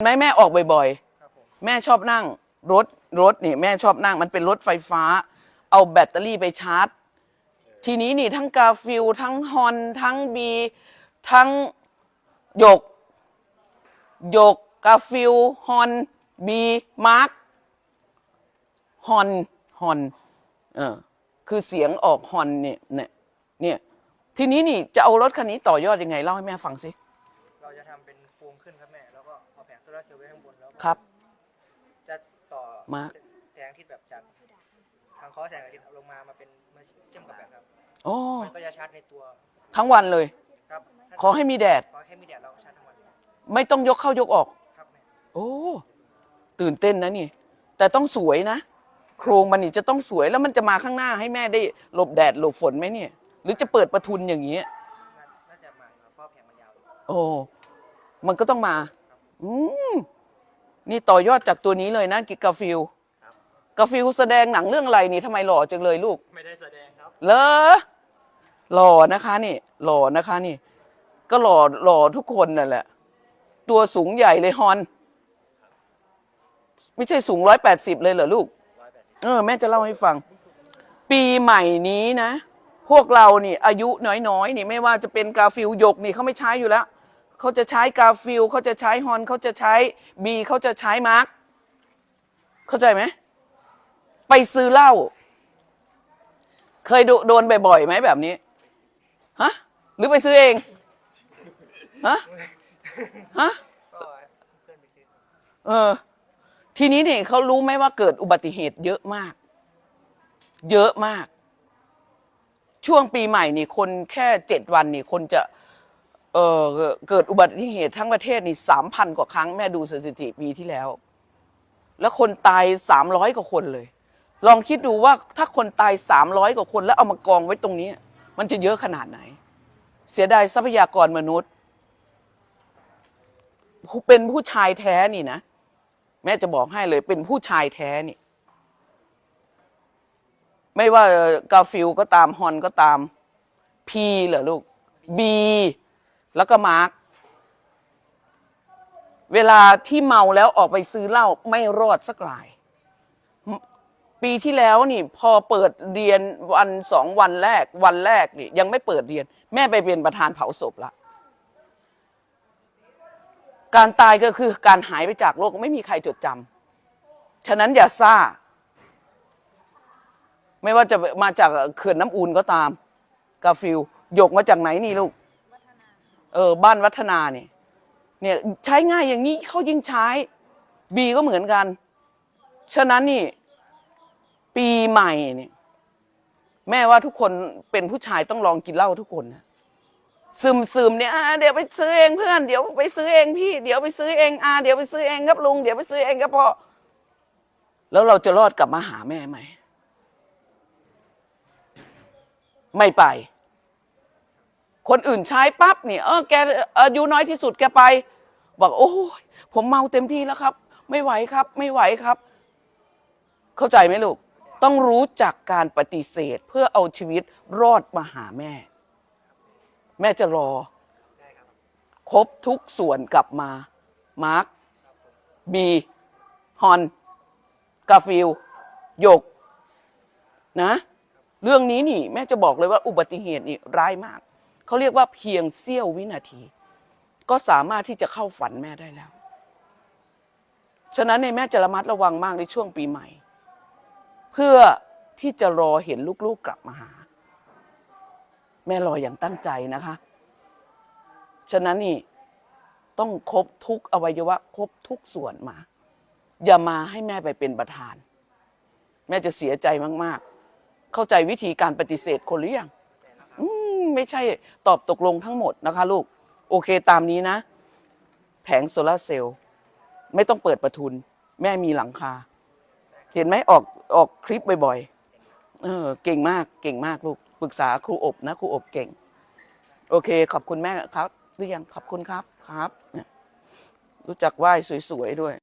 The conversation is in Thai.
ไหมแม่ออกบ่อยครับผมๆแม่ชอบนั่งรถรถนี่แม่ชอบนั่งมันเป็นรถไฟฟ้า เอาแบตเตอรี่ไปชาร์จ ทีนี้นี่ทั้งกาฟิลทั้งฮอนทั้งบีทั้งหยกหยกกาฟิลฮอนบีมาร์คฮอนฮอนเออคือเสียงออกฮอนเนี่ยเนี่ยเนี่ยทีนี้นี่จะเอารถคันนี้ต่อยอดยังไงเล่าให้แม่ฟังสิเราจะทำเป็นโครงขึ้นครับแม่แล้วก็เอาแผงโซลาร์เซลล์ไว้ข้างบนแล้วก็ครับ จะต่อมาแสงอาทิตย์แบบจากทางคอแสงอาทิตย์ลงมามาเป็นมาเชื่อมกับแบตครับโอ้มันก็จะชาร์จในตัวทั้งวันเลย ครับขอให้มีแดด ขอให้มีแดดเราชาร์จทั้งวันไม่ต้องยกเข้ายกออก ครับแม่โอ้ ตื่นเต้นนะนี่ แต่ต้องสวยนะ โครงมันนี่จะต้องสวยแล้วมันจะมาข้างหน้าให้แม่ได้หลบแดดหลบฝนไหมเนี่ย หรือจะเปิดประทุนอย่างนี้ยน่าน่าจะมาครับเพราะแผงมันยาว โอ้มันก็ต้องมา อืมนี่ต่อยอดจากตัวนี้เลยนะกิกาฟิลกาฟิลแสดงหนังเรื่องอะไรนี่ทำไมหล่อจังเลยลูก ไม่ได้แสดงครับเลอหล่อนะคะนี่ หล่อนะคะนี่ ก็หล่อหล่อทุกคนนั่นแหละ ตัวสูงใหญ่เลยฮอน ไม่ใช่สูงร้อยแปดสิบเลยเหรอลูก เออ แม่จะเล่าให้ฟัง ปีใหม่นี้นะ พวกเรานี่ อายุน้อยๆนี่ไม่ว่าจะเป็นกาฟิลหยกนี่เขาไม่ใช้อยู่แล้ว เขาจะใช้กาฟิลเขาจะใช้ฮอนเขาจะใช้บีเขาจะใช้มาร์คเข้าใจไหมไปซื้อเหล้าเคยโดนบ่อยๆไหมแบบนี้ฮะหรือไปซื้อเองฮะฮะเออเออ ทีนี้เนี่ยเขารู้ไหมว่าเกิดอุบัติเหตุเยอะมาก เยอะมาก ช่วงปีใหม่นี่คนแค่เจ็ดวันนี่คนจะ เออเกิดอุบัติเหตุทั้งประเทศนี่สามพันกว่าครั้งแม่ดูสถิติปีที่แล้ว แล้วคนตายสามร้อยกว่าคนเลย ลองคิดดูว่าถ้าคนตายสามร้อยกว่าคน แล้วเอามากองไว้ตรงนี้ มันจะเยอะขนาดไหน เสียดายทรัพยากรมนุษย์ เป็นผู้ชายแท้นี่นะ แม่จะบอกให้เลย เป็นผู้ชายแท้นี่ ไม่ว่ากาฟิลก็ตามฮอนก็ตามพีเหรอลูกบี แล้วก็มาร์คเวลาที่เมาแล้วออกไปซื้อเหล้าไม่รอดสักราย ปีที่แล้วนี่พอเปิดเรียนวันสองวันแรกวันแรกนี่ยังไม่เปิดเรียน แม่ไปเป็นประธานเผาศพละการตายก็คือการหายไปจากโลกไม่มีใครจดจำฉะนั้นอย่าซ่า ไม่ว่าจะมาจากเขื่อนน้ำอูนก็ตาม กาฟิลหยกมาจากไหนนี่ลูก เออบ้านวัฒนาเนี่ยเนี่ยใช้ง่ายอย่างนี้เขายิ่งใช้บีก็เหมือนกัน ฉะนั้นนี่ ปีใหม่เนี่ยแม่ว่าทุกคนเป็นผู้ชายต้องลองกินเหล้าทุกคนนะซึมซึมเนี่ยอ่าเดี๋ยวไปซื้อเองเพื่อนเดี๋ยวไปซื้อเองพี่เดี๋ยวไปซื้อเองอ่าเดี๋ยวไปซื้อเองครับลุงเดี๋ยวไปซื้อเองครับพ่อแล้วเราจะรอดกลับมาหาแม่ไหม ไม่ไป คนอื่นใช้ปั๊บเนี่ยเออแกอายุน้อยที่สุดแกไป บอกโอ้ยผมเมาเต็มที่แล้วครับ ไม่ไหวครับ ไม่ไหวครับ เข้าใจไหมลูก ต้องรู้จักการปฏิเสธเพื่อเอาชีวิตรอดมาหาแม่ แม่จะรอ ครบครบทุกส่วนกลับมา มาร์คบีฮอนกาฟิลหยก นะ เรื่องนี้นี่ แม่จะบอกเลยว่าอุบัติเหตุนี่ร้ายมาก เขาเรียกว่าเพียงเสี้ยววินาที ก็สามารถที่จะเข้าฝันแม่ได้แล้ว ฉะนั้นในแม่จะระมัดระวังมากในช่วงปีใหม่ เพื่อที่จะรอเห็นลูกๆกลับมาหา แม่รออย่างตั้งใจนะคะ ฉะนั้นนี่ต้องครบทุกอวัยวะครบทุกส่วนมา อย่ามาให้แม่ไปเป็นประธาน แม่จะเสียใจมากๆ เข้าใจวิธีการปฏิเสธคนหรือยัง ไม่ใช่ตอบตกลงทั้งหมดนะคะลูก โอเคตามนี้นะ แผงโซลาร์เซลล์ไม่ต้องเปิดประทุน แม่มีหลังคา เห็นไหมออกออกคลิปบ่อยๆเออเก่งมากเก่งมากลูก ปรึกษาครูอบนะครูอบเก่ง โอเค ขอบคุณแม่ครับหรือยังขอบคุณครับครับ รู้จักไหว้สวยๆด้วย